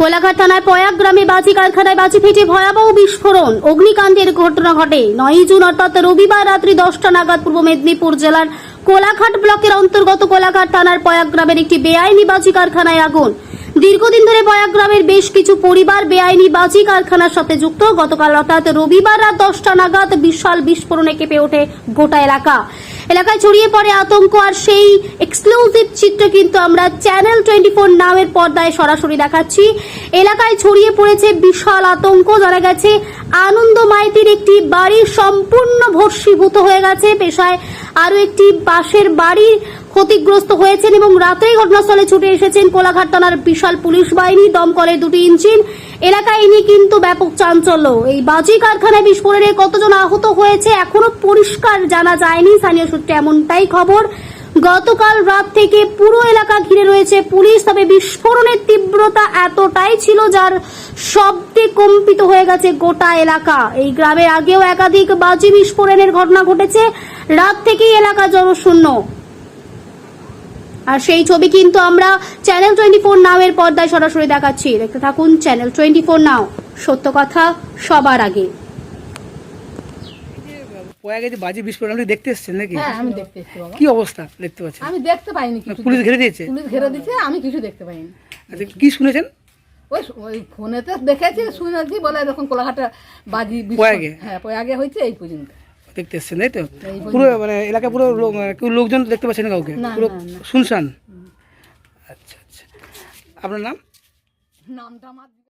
কোলাঘাট থানার পয়াগ গ্রামে বাজি কারখানায় বাজি ফেটে ভয়াবহ বিস্ফোরণ। অগ্নিকাণ্ডের ঘটনা ঘটে। নয়ই জুন অর্থাৎ রবিবার রাত্রি দশটা নাগাদ পূর্ব মেদিনীপুর জেলার কোলাঘাট ব্লকের অন্তর্গত কোলাঘাট থানার পয়াগ গ্রামের একটি বেআইনি বাজি কারখানায় আগুন। দীর্ঘদিন ধরে পয়াগ গ্রামের বেশ কিছু পরিবার বেআইনি বাজি কারখানার সাথে যুক্ত। গতকাল অর্থাৎ রবিবার রাত দশটা নাগাদ বিশাল বিস্ফোরণে কেঁপে ওঠে গোটা এলাকা। এলাকায় ছড়িয়ে পড়ে আতঙ্ক আর সেই এক্সক্লুসিভ চিত্র কিন্তু আমরা চ্যানেল টোয়েন্টি ফোর নামের পর্দায় সরাসরি দেখাচ্ছি। এলাকায় ছড়িয়ে পড়েছে বিশাল আতঙ্ক, জানা গেছে আনন্দ মাইতির একটি বাড়ি সম্পূর্ণ ভর্ষীভূত হয়ে গেছে। পেশায় আরও একটি বাসের বাড়ি ক্ষতিগ্রস্ত হয়েছেন এবং রাতেই ঘটনাস্থলে ছুটে এসেছেন কোলাঘাট থানার বিশাল পুলিশ বাহিনী। দমকলের দুটি ইঞ্জিন। এলাকায় নিয়ে কিন্তু ব্যাপক চাঞ্চল্য। এই বাজি কারখানায় বিস্ফোরণে কতজন আহত হয়েছে এখনও পরিষ্কার জানা যায়নি। স্থানীয় সূত্রে এমনটাই খবর। গতকাল রাত থেকে পুরো এলাকা ঘিরে রয়েছে পুলিশ, তবে বিস্ফোরণের তীব্রতা এতটাই ছিল যার শব্দে কম্পিত হয়ে গেছে গোটা এলাকা। এই গ্রামে আগেও একাধিক বাজি বিস্ফোরণের ঘটনা ঘটেছে। রাত থেকেই এলাকা জনশূন্য। আর সেই ছবি কিন্তু আমরা চ্যানেল টোয়েন্টি ফোর নামের পর্দায় সরাসরি দেখাচ্ছি। দেখতে থাকুন চ্যানেল টোয়েন্টি ফোর নাও সত্য কথা সবার আগে। গেছে বাজি বিস্ফোরণ আপনি দেখতে এসছেন নাকি? হ্যাঁ আমি দেখতে এসেছি বাবা। কি অবস্থা দেখতে পাচ্ছেন? আমি দেখতে পাইনি কিছু। পুলিশ ঘিরে দিয়েছে? পুলিশ ঘেরে দিচ্ছে আমি কিছু দেখতে পাইনি। আচ্ছা কি শুনেছেন? ওই ওই ফোনেতে দেখেছি শুনেছি বলে এরকম কোলাঘাটে বাজি? হ্যাঁ পয়াগে হয়েছে এই পর্যন্ত। দেখতে এসছেন তাই তো? পুরো মানে এলাকা পুরো মানে কেউ লোকজন দেখতে পাচ্ছেন কাউকে? পুরো। শুনশান? আচ্ছা আচ্ছা। আপনার নাম? নামটা আমার